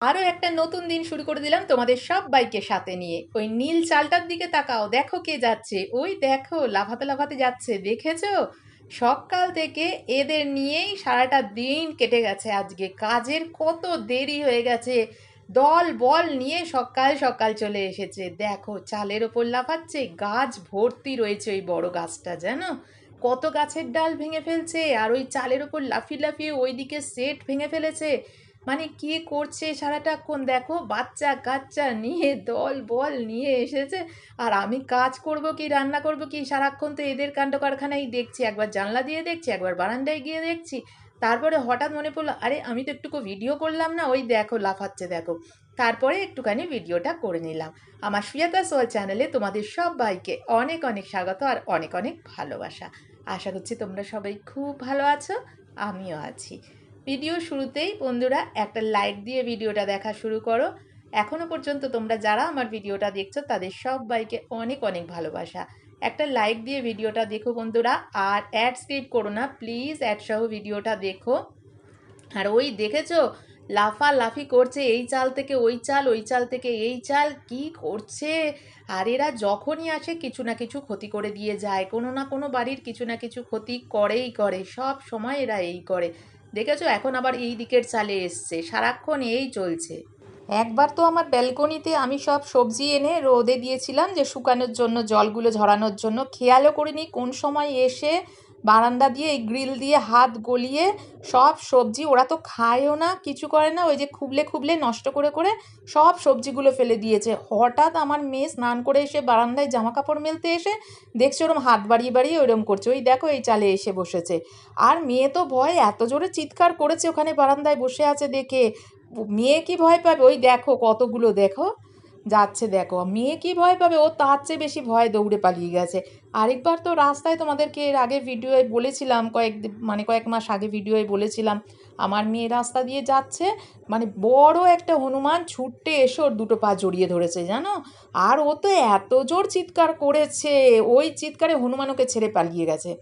আরও একটা নতুন দিন শুরু করে দিলাম তোমাদের সব বাইকে সাথে নিয়ে। ওই নীল চালটার দিকে তাকাও, দেখো কে যাচ্ছে। ওই দেখো, লাফাতে লাফাতে যাচ্ছে, দেখেছ? সকাল থেকে এদের নিয়েই সারাটা দিন কেটে গেছে আজকে। কাজের কত দেরি হয়ে গেছে। দল বল নিয়ে সকাল সকাল চলে এসেছে। দেখো, চালের ওপর লাফাচ্ছে, গাছ ভর্তি রয়েছে ওই বড় গাছটা, জানো? কত গাছের ডাল ভেঙে ফেলছে, আর ওই চালের ওপর লাফিয়ে লাফিয়ে ওইদিকে সেট ভেঙে ফেলেছে। মানে কি করছে সারাটাক্ষণ দেখো, বাচ্চা কাচ্চা নিয়ে দল বল নিয়ে এসেছে। আর আমি কাজ করব কি, রান্না করব কি? সারাক্ষণ তো এদের কাণ্ড কারখানাই দেখছি। একবার জানলা দিয়ে দেখছি, একবার বারান্দায় গিয়ে দেখছি। তারপরে হঠাৎ মনে পড়ল, আরে, আমি তো একটুকু ভিডিও করলাম না। ওই দেখো, লাফাচ্ছে দেখো। তারপরে একটুখানি ভিডিওটা করে নিলাম। আমার সুয়াতা সোয়াল চ্যানেলে তোমাদের সব ভাইকে অনেক অনেক স্বাগত আর অনেক অনেক ভালোবাসা। আশা করছি তোমরা সবাই খুব ভালো আছো, আমিও আছি। ভিডিও শুরুতেই বন্ধুরা একটা লাইক দিয়ে ভিডিওটা দেখা শুরু করো। এখনও পর্যন্ত তোমরা যারা আমার ভিডিওটা দেখছ, তাদের সবাইকে অনেক অনেক ভালোবাসা। একটা লাইক দিয়ে ভিডিওটা দেখো বন্ধুরা, আর অ্যাড স্কিপ করো না প্লিজ অ্যাড সহ ভিডিওটা দেখো। আর ওই দেখেছ? লাফা লাফি করছে, এই চাল থেকে ওই চাল ওই চাল থেকে এই চাল, কি করছে? আর এরা যখনই আসে, কিছু না কিছু ক্ষতি করে দিয়ে যায়। কোনো না কোনো বাড়ির কিছু না কিছু ক্ষতি করেই করে, সব সময় এরা এই করে। দেখেছ, এখন আবার এই দিকের চালে এসছে। সারাক্ষণ এই চলছে। একবার তো আমার ব্যালকনিতে আমি সব সবজি এনে রোদে দিয়েছিলাম যে শুকানোর জন্য, জলগুলো ঝরানোর জন্য। খেয়ালও করিনি কোন সময় এসে বারান্দা দিয়ে, এই গ্রিল দিয়ে হাত গলিয়ে সব সবজি ওরা তো খায়ও না, কিছু করে না, ওই যে খুবলে খুবলে নষ্ট করে করে সব সবজিগুলো ফেলে দিয়েছে। হঠাৎ আমার মেয়ে স্নান করে এসে বারান্দায় জামা কাপড় মেলতে এসে দেখছে ওরম হাত বাড়িয়ে বাড়িয়ে ওরম করছে। ওই দেখো এই চালে এসে বসেছে। আর মেয়ে তো ভয় এত জোরে চিৎকার করেছে ওখানে বারান্দায় বসে আছে দেখে। মেয়ে কি ভয় পাবে? ওই দেখো কতগুলো, দেখো। যাচ্ছে দেখো। মেয়ে কি ভয় পাবে? ও তার চেয়ে বেশি ভয় দৌড়ে পালিয়ে গেছে। আরেকবার তো রাস্তায় তোমাদেরকে এর আগে ভিডিওয়ে বলেছিলাম, কয়েক মানে কয়েক মাস আগে ভিডিওয়ে বলেছিলাম, আমার মেয়ে রাস্তা দিয়ে যাচ্ছে মানে বড় একটা হনুমান ছুটতে এসে দুটো পা জড়িয়ে ধরেছে, জানো? আর ও তো এত জোর চিৎকার করেছে, ওই চিৎকারে হনুমান ওকে ছেড়ে পালিয়ে গেছে।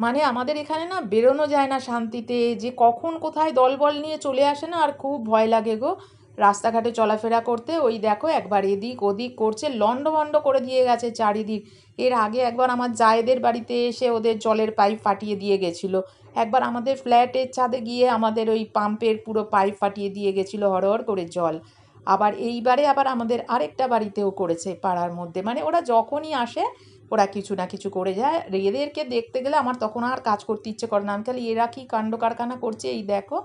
মানে আমাদের এখানে না বেরোনো যায় না শান্তিতে, যে কখন কোথায় দলবল নিয়ে চলে আসে না, আর খুব ভয় লাগে গো। রাস্তাঘাটে চলাফেরা করতে, ওই দেখো একবার এদিক ওদিক করছে লন্ডভন্ড করে দিয়ে গেছে চারিদিক। এর আগে একবার আমার জায়েদের বাড়িতে এসে ওদের জলের পাইপ ফাটিয়ে দিয়ে গেছিল। একবার আমাদের ফ্ল্যাটের ছাদে গিয়ে আমাদের ওই পাম্পের পুরো পাইপ ফাটিয়ে দিয়ে গেছিল হরহর করে জল। আবার এইবারে আবার আমাদের আরেকটা বাড়িতেও করেছে পাড়ার মধ্যে। মানে ওরা যখনই আসে ওরা কিছু না কিছু করে যায়। এদেরকে দেখতে গেলে আমার তখন আর কাজ করতে ইচ্ছে করে না। আমি খালি এরা কী কাণ্ড কারখানা করছে, এই দেখো।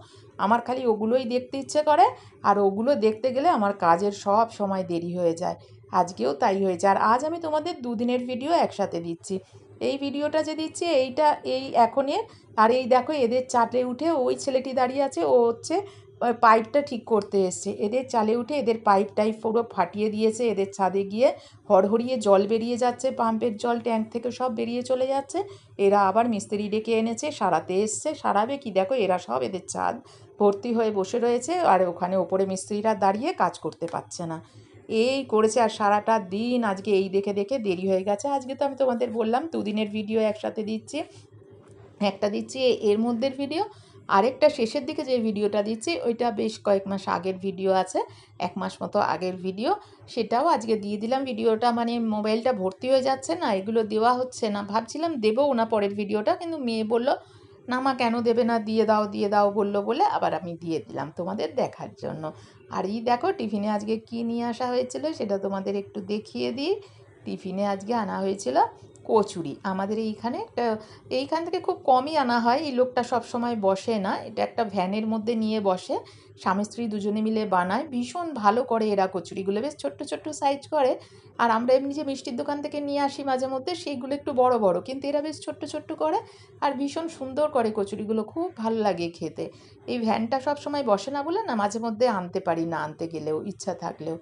আমার খালি ওগুলোই দেখতে ইচ্ছে করে। আর ওগুলো দেখতে গেলে আমার কাজের সব সময় দেরি হয়ে যায়। আজকেও তাই হয়েছে। আর আজ আমি তোমাদের দুদিনের ভিডিও একসাথে দিচ্ছি। এই ভিডিওটা যে দিচ্ছি, এইটা এই এখনের। আর এই দেখো, এদের চাটে উঠে ওই ছেলেটি দাঁড়িয়ে আছে। ও হচ্ছে পাইপটা ঠিক করতে এসছে। এদের চালে উঠে এদের পাইপ টাইপ পুরো ফাটিয়ে দিয়েছে। এদের ছাদে গিয়ে হড়হড়িয়ে জল বেরিয়ে যাচ্ছে, পাম্পের জল, ট্যাঙ্ক থেকে সব বেরিয়ে চলে যাচ্ছে। এরা আবার মিস্ত্রি ডেকে এনেছে, সারাতে এসছে। সারাবে কি? দেখো এরা সব এদের ছাদ ভর্তি হয়ে বসে রয়েছে আর ওখানে ওপরে মিস্ত্রিরা দাঁড়িয়ে কাজ করতে পারছে না। এই করেছে আর সারাটা দিন। আজকে এই দেখে দেখে দেরি হয়ে গেছে। আজকে তো আমি তোমাদের বললাম, দুদিনের ভিডিও একসাথে দিচ্ছি, একটা দিচ্ছি এর মধ্যের ভিডিও। আরেকটা শেষের দিকে যে ভিডিওটা দিচ্ছি, ওইটা বেশ কয়েক মাস আগের ভিডিও আছে, এক মাস মতো আগের ভিডিও। সেটাও আজকে দিয়ে দিলাম। ভিডিওটা মানে মোবাইলটা ভর্তি হয়ে যাচ্ছে না, এগুলো দেওয়া হচ্ছে না। ভাবছিলাম দেবও না পরের ভিডিওটা, কিন্তু মেয়ে বলল, না মা, কেন দেবে না? দিয়ে দাও দিয়ে দাও, বলল বলে আবার আমি দিয়ে দিলাম তোমাদের দেখার জন্য। আর এই দেখো, টিফিনে আজকে কি নিয়ে আসা হয়েছিল সেটা তোমাদের একটু দেখিয়ে দিই। টিফিনে আজকে আনা হয়েছিল কচুরি। আমাদের এইখানে এইখান থেকে খুব কমই আনা হয়। এই লোকটা সব সময় বসে না। এটা একটা ভ্যানের মধ্যে নিয়ে বসে। স্বামী স্ত্রী দুজনে মিলে বানায়। ভীষণ ভালো করে এরা কচুরিগুলো। বেশ ছোট্ট ছোট্ট সাইজ করে। আর আমরা এমনি যে মিষ্টির দোকান থেকে নিয়ে আসি মাঝে মধ্যে সেইগুলো একটু বড় বড়। কিন্তু এরা বেশ ছোট্ট ছোট্ট করে। আর ভীষণ সুন্দর করে কচুরিগুলো। খুব ভালো লাগে খেতে। এই ভ্যানটা সব সময় বসে না বলে না, মাঝে মধ্যে আনতে পারি না। আনতে গেলেও ইচ্ছা থাকলেও।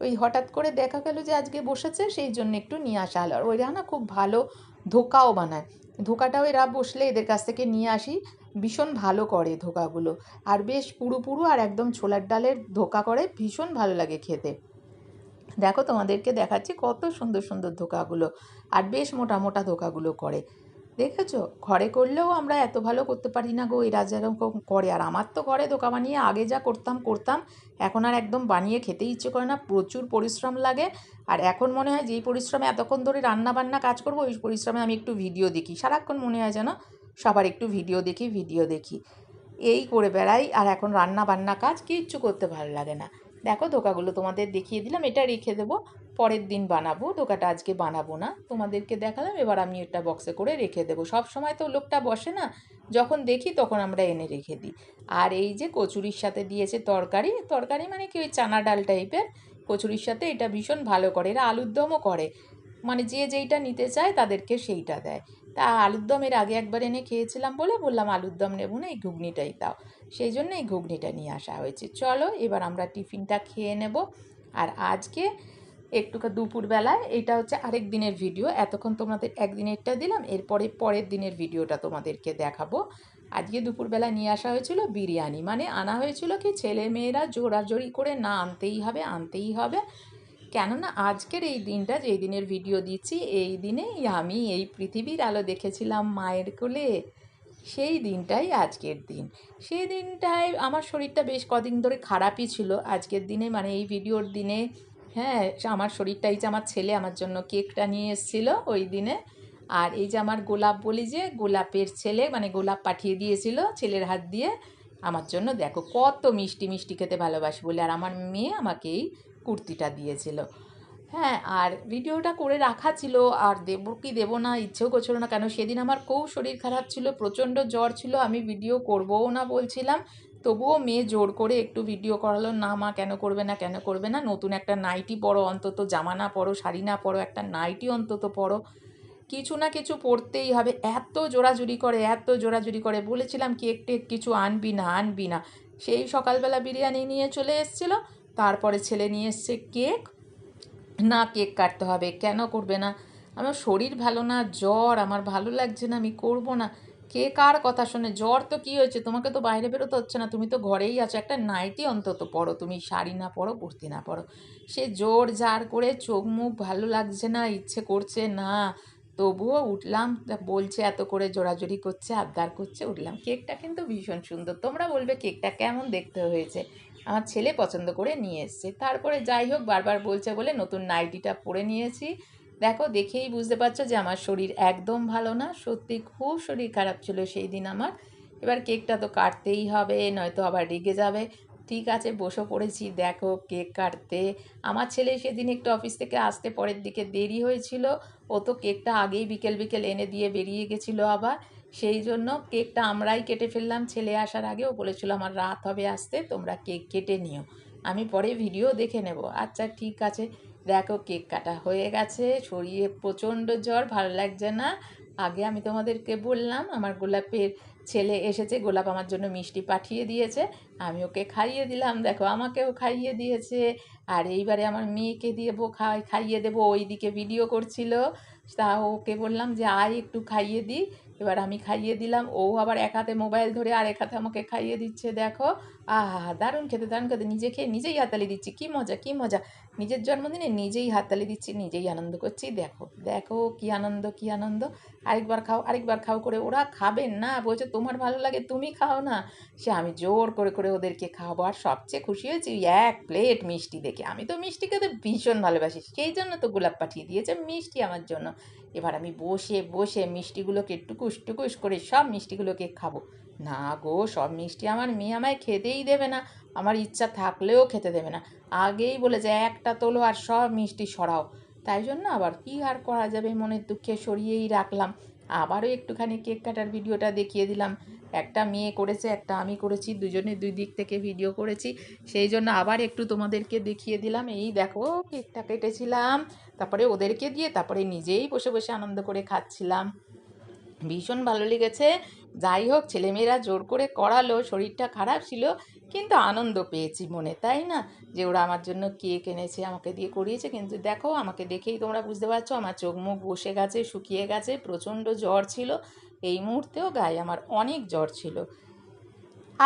ওই হঠাৎ করে দেখা গেলো যে আজকে বসেছে, সেই জন্য একটু নিয়ে আসা হলো। আর ওইরা না খুব ভালো ধোকাও বানায়। ধোকাটাও এরা বসলে এদের কাছ থেকে নিয়ে আসি, ভীষণ ভালো করে ধোকাগুলো। আর বেশ পুরো পুরো আর একদম ছোলার ডালের ধোকা করে, ভীষণ ভালো লাগে খেতে। দেখো তোমাদেরকে দেখাচ্ছি কত সুন্দর সুন্দর ধোকাগুলো। আর বেশ মোটা মোটা ধোকাগুলো করে। দেখেছ? ঘরে করলেও আমরা এত ভালো করতে পারি না গো, এরা যেরকম করে। আর আমার তো ঘরে দোকা বানিয়ে আগে যা করতাম করতাম। এখন আর একদম বানিয়ে খেতেই ইচ্ছে করে না, প্রচুর পরিশ্রম লাগে। আর এখন মনে হয় যেই পরিশ্রমে এতক্ষণ ধরে রান্না বান্না কাজ করব, ওই পরিশ্রমে আমি একটু ভিডিও দেখি। সারাক্ষণ মনে হয় যেন সবার একটু ভিডিও দেখি ভিডিও দেখি। এই করে বেড়াই, আর এখন রান্না বান্না কাজ কিচ্ছু করতে ভালো লাগে না। দেখো ধোকাগুলো তোমাদের দেখিয়ে দিলাম, এটা রেখে দেবো। পরের দিন বানাবো ধোকাটা আজকে বানাবো না, তোমাদেরকে দেখালাম, এবার আমি এটা বক্সে করে রেখে দেবো। সব সময় তো লোকটা বসে না, যখন দেখি তখন আমরা এনে রেখে দিই। আর এই যে কচুরির সাথে দিয়েছে তরকারি তরকারি মানে কি ওই চানা ডাল টাইপের? কচুরির সাথে এটা ভীষণ ভালো করে, এরা আলুর দমও করে। মানে যে যেইটা নিতে চায় তাদেরকে সেইটা দেয়। তা আলুর দম এর আগে একবার এনে খেয়েছিলাম বলে বললাম, আলুর দম নেব না, এই ঘুগনিটাই দাও। সেই জন্য এই ঘুগনিটা নিয়ে আসা হয়েছে। চলো এবার আমরা টিফিনটা খেয়ে নেব। আর আজকে একটু দুপুরবেলায় এটা হচ্ছে আরেক দিনের ভিডিও। এতক্ষণ তোমাদের একদিনেরটা দিলাম, এরপরে পরের দিনের ভিডিওটা তোমাদেরকে দেখাবো। আজকে দুপুরবেলা নিয়ে আসা হয়েছিল বিরিয়ানি। মানে আনা হয়েছিল কি, ছেলে মেয়েরা জোরাজোরি করে না আনতেই হবে আনতেই হবে। কেননা আজকের এই দিনটা, যেই দিনের ভিডিও দিচ্ছি, এই দিনেই আমি এই পৃথিবীর আলো দেখেছিলাম মায়ের কোলে। সেই দিনটাই আজকের দিন। সেই দিনটায় আমার শরীরটা বেশ কদিন ধরে খারাপই ছিল। আজকের দিনে মানে এই ভিডিওর দিনে হ্যাঁ আমার শরীরটা এই যে আমার ছেলে আমার জন্য কেকটা নিয়ে এসেছিল ওই দিনে। আর এই যে আমার গোলাপ বলি যে, গোলাপের ছেলে মানে গোলাপ পাঠিয়ে দিয়েছিল ছেলের হাত দিয়ে, আমার জন্য দেখো কত মিষ্টি মিষ্টি খেতে ভালোবাসি বলে। আর আমার মেয়ে আমাকে এই কুর্তিটা দিয়েছিল। হ্যাঁ আর ভিডিওটা করে রাখা ছিল, আর দেবো কি দেবো না, ইচ্ছেও করছিল না। কেন সেদিন আমার খুব শরীর খারাপ ছিল, প্রচণ্ড জ্বর ছিল, আমি ভিডিও করবও না বলছিলাম। তবুও মেয়ে জোর করে একটু ভিডিও করালো, না মা, কেন করবে না, কেন করবে না? নতুন একটা নাইটি পরো অন্তত জামা না পরো, শাড়ি না পরো, একটা নাইটি অন্তত পরো। কিছু না কিছু পড়তেই হবে। এত জোরাজুরি করে, এত জোরাজুরি করে। বলেছিলাম কেক টেক কিছু আনবি না আনবি না। সেই সকালবেলা বিরিয়ানি নিয়ে চলে এসেছিল। তারপরে ছেলে নিয়ে এসছে কেক না কেক কাটতে হবে। কেন করবে না? আমার শরীর ভালো না, জ্বর, আমার ভালো লাগছে না, আমি করব না। কে কার কথা শোনে? জ্বর তো কী হয়েছে? তোমাকে তো বাইরে বেরোতে হচ্ছে না, তুমি তো ঘরেই আছো। একটা নাইটি অন্তত পড়ো তুমি শাড়ি না পরো, কুর্তি না পরো। সে জোর জার করে চোখ মুখ ভালো লাগছে না, ইচ্ছে করছে না, তবুও উঠলাম বলছে এত করে জোরাজোরি করছে, আবদার করছে, উঠলাম। কেকটা কিন্তু ভীষণ সুন্দর। তোমরা বলবে কেকটা কেমন দেখতে হয়েছে? আমার ছেলে পছন্দ করে নিয়ে এসছে। তারপরে যাই হোক, বারবার বলছে বলে নতুন নাইটিটা পরে নিয়েছি। দেখো, দেখেই বুঝতে পারছ যে আমার শরীর একদম ভালো না। সত্যি খুব শরীর খারাপ ছিল সেই দিন আমার। এবার কেকটা তো কাটতেই হবে, নয়তো আবার রেগে যাবে। ঠিক আছে, বসে পড়েছি, দেখো কেক কাটতে। আমার ছেলে সেদিন একটু অফিস থেকে আসতে পরের দিকে দেরি হয়েছিল। ও তো কেকটা আগেই বিকেল বিকেল এনে দিয়ে বেরিয়ে গেছিল আবার। সেই জন্য কেকটা আমরাই কেটে ফেললাম। ছেলে আসার আগে ও বলেছিল, আমার রাত হবে আসতে, তোমরা কেক কেটে নিও। আমি পরে ভিডিও দেখে নেব। আচ্ছা ঠিক আছে। দেখো কেক কাটা হয়ে গেছে শরীরে প্রচণ্ড জ্বর, ভালো লাগছে না। আগে আমি তোমাদেরকে বললাম, আমার গোলাপের ছেলে এসেছে, গোলাপ আমার জন্য মিষ্টি পাঠিয়ে দিয়েছে, আমি ওকে খাইয়ে দিলাম। দেখো, আমাকেও খাইয়ে দিয়েছে, আর এইবারে আমার মেয়েকে দেবো খাই, খাইয়ে দেবো, ওইদিকে ভিডিও করছিল। তা ওকে বললাম যে, আয় একটু খাইয়ে দিই। এবার আমি খাইয়ে দিলাম। ও আবার এক হাতে মোবাইল ধরে আর এক হাতে আমাকে খাইয়ে দিচ্ছে, দেখো। আহা, দারুণ খেতে দারুণ খেতে। নিজে খেয়ে নিজেই হাততালি দিচ্ছি। কি মজা কি মজা। নিজের জন্মদিনে নিজেই হাততালি দিচ্ছি, নিজেই আনন্দ করছি। দেখো দেখো কি আনন্দ কি আনন্দ। আরেকবার খাও আরেকবার খাও করে ওরা খাবেন না। বলছে, তোমার ভালো লাগে, তুমি খাও না। সে আমি জোর করে করে ওদেরকে খাওয়াবো আর সবচেয়ে খুশি হয়েছি এক প্লেট মিষ্টি দেখে। আমি তো মিষ্টি খেতে ভীষণ ভালোবাসি, সেই জন্য তো গোলাপ পাঠিয়ে দিয়েছে মিষ্টি আমার জন্য। এবার আমি বসে বসে মিষ্টিগুলোকে টুকুস টুকুস করে সব মিষ্টিগুলোকে খাব। না গো, সব মিষ্টি আমার মেয়ে আমায় খেতেই দেবে না, আমার ইচ্ছা থাকলেও খেতে দেবে না। আগেই বলেছে, একটা তোলো আর সব মিষ্টি সরাও। তাই জন্য আবার কী আর করা যাবে? মনের দুঃখে সরিয়েই রাখলাম। আবারও একটুখানি কেক কাটার ভিডিওটা দেখিয়ে দিলাম। একটা মেয়ে করেছে, একটা আমি করেছি, দুজনে দুই দিক থেকে ভিডিও করেছি। সেই জন্য আবার একটু তোমাদেরকে দেখিয়ে দিলাম। এই দেখো, কেকটা কেটেছিলাম। তারপরে ওদেরকে দিয়ে তারপরে নিজেই বসে বসে আনন্দ করে খাচ্ছিলাম। ভীষণ ভালো লেগেছে। যাই হোক, ছেলেমেয়েরা জোর করে করালো, শরীরটা খারাপ ছিল, কিন্তু আনন্দ পেয়েছি মনে, তাই না? যে ওরা আমার জন্য কেক এনেছে, আমাকে দিয়ে করিয়েছে, কিন্তু দেখো, আমাকে দেখেই তোমরা বুঝতে পারছ, আমার চোখ মুখ বসে গেছে, শুকিয়ে গেছে, প্রচণ্ড জ্বর ছিল। এই মুহূর্তেও গায়ে আমার অনেক জ্বর ছিল।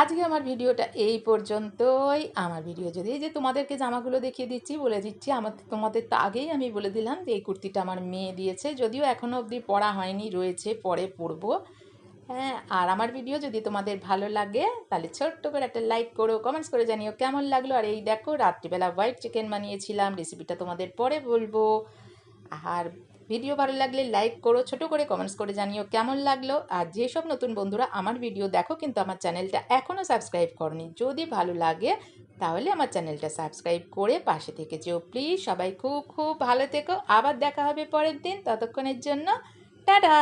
আজকে আমার ভিডিওটা এই পর্যন্তই। আমার ভিডিও যদি এই যে তোমাদেরকে জামাগুলো দেখিয়ে দিচ্ছি, বলে দিচ্ছি, আমার তোমাদের তো আগেই আমি বলে দিলাম যে, এই কুর্তিটা আমার মেয়ে দিয়েছে, যদিও এখনও অবধি পড়া হয়নি, রয়েছে, পরে পরবো। হ্যাঁ আর আমার ভিডিও যদি তোমাদের ভালো লাগে, তাহলে ছোট্ট করে একটা লাইক করো কমেন্টস করে জানিও কেমন লাগল। আর এই দেখো, রাত্রিবেলা হোয়াইট চিকেন বানিয়েছিলাম রেসিপিটা তোমাদের পরে বলব। আর ভিডিও ভালো লাগলে লাইক করো, ছোট করে কমেন্টস করে জানিও কেমন লাগল। আর যেসব নতুন বন্ধুরা আমার ভিডিও দেখো, কিন্তু আমার চ্যানেলটা এখনও সাবস্ক্রাইব করনি, যদি ভালো লাগে, তাহলে আমার চ্যানেলটা সাবস্ক্রাইব করে পাশে থেকে যেও। প্লিজ সবাই খুব খুব ভালো থেকো। আবার দেখা হবে পরের দিন, ততক্ষণের জন্য, টাটা!